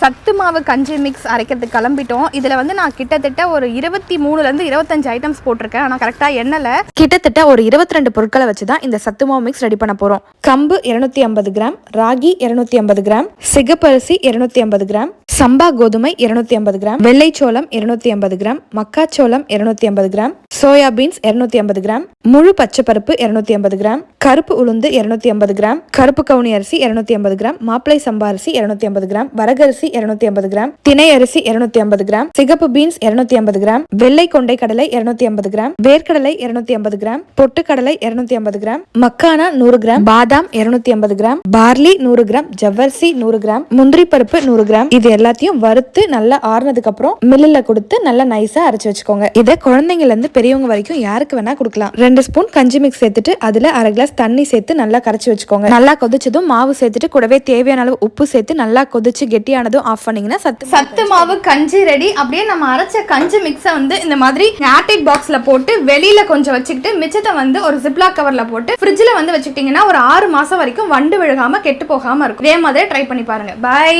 சத்து மாவு கஞ்சி மிக்ஸ் அரைக்கிறதுக்கு கிளம்பிட்டோம். இதில் வந்து நான் கிட்டத்தட்ட ஒரு இருபத்தி மூணுலேருந்து இருபத்தஞ்சு ஐட்டம்ஸ் போட்டிருக்கேன். ஆனால் கரெக்டாக எண்ணல. கிட்டத்தட்ட ஒரு இருபத்தி ரெண்டு பொருட்களை வச்சு தான் இந்த சத்து மாவு மிக்ஸ் ரெடி பண்ண போகிறோம் கம்பு இரநூத்தி ஐம்பது கிராம் ராகி இரநூத்தி ஐம்பது கிராம் சிகப்பரிசி இரநூத்தி ஐம்பது கிராம் சம்பா கோதுமை இருநூத்தி ஐம்பது கிராம் வெள்ளைச்சோளம் இருநூத்தி ஐம்பது கிராம் மக்காச்சோளம் இருநூத்தி ஐம்பது கிராம் சோயா பீன்ஸ் இருநூத்தி ஐம்பது கிராம் முழு பச்சைப்பருப்பு இருநூத்தி ஐம்பது கிராம் கருப்பு உளுந்து இருநூத்தி ஐம்பது கிராம் கருப்பு கவுனி அரிசி இருநூத்தி ஐம்பது கிராம் மாப்பிளை சம்பா அரிசி இருநூத்தி ஐம்பது கிராம் வரகரிசி இருநூத்தி ஐம்பது கிராம் திணை அரிசி இருநூத்தி ஐம்பது கிராம் சிகப்பு பீன்ஸ் இருநூத்தி ஐம்பது கிராம் வெள்ளை கொண்டை கடலை இருநூத்தி ஐம்பது கிராம் வேர்க்கடலை இருநூத்தி ஐம்பது கிராம் பொட்டுக்கடலை இருநூத்தி ஐம்பது கிராம் மக்கானா நூறு கிராம் பாதாம் இருநூத்தி ஐம்பது கிராம் பார்லி நூறு கிராம் ஜவ்வரிசி நூறு கிராம் முந்திரி பருப்பு நூறு கிராம் இது எல்லாம் எல்லாத்தையும் வறுத்து நல்லா ஆறுனதுக்கு அப்புறம் கொடுத்து நல்லா நைஸா அரைச்சு வச்சுக்கோங்க. இதை குழந்தைங்கலேருந்து பெரியவங்க வரைக்கும் யாருக்கு வேணா கொடுக்கலாம். ரெண்டு ஸ்பூன் கஞ்சி மிக்ஸ் சேர்த்துட்டு அதுல அரை கிளாஸ் தண்ணி சேர்த்து நல்லா கரைச்சு வச்சுக்கோங்க. நல்லா கொதிச்சதும் மாவு சேர்த்துட்டு கூடவே தேவையான அளவு உப்பு சேர்த்து நல்லா கொதிச்சு கெட்டியானதும் ஆஃப் பண்ணீங்கன்னா சத்து சத்து மாவு கஞ்சி ரெடி அப்படியே நம்ம அரைச்ச கஞ்சி மிக்ஸை வந்து இந்த மாதிரி ஏர்டைட் பாக்ஸ்ல போட்டு வெளியில கொஞ்சம் வச்சுக்கிட்டு மிச்சத்தை வந்து ஒரு ஜிப்லாக் கவர்ல போட்டு ஃப்ரிட்ஜ்ல வந்து வச்சுக்கிட்டீங்கன்னா ஒரு ஆறு மாசம் வரைக்கும் வண்டு விழுகாம கெட்டு போகாம இருக்கும். இதே மாதிரி ட்ரை பண்ணி பாருங்க. பை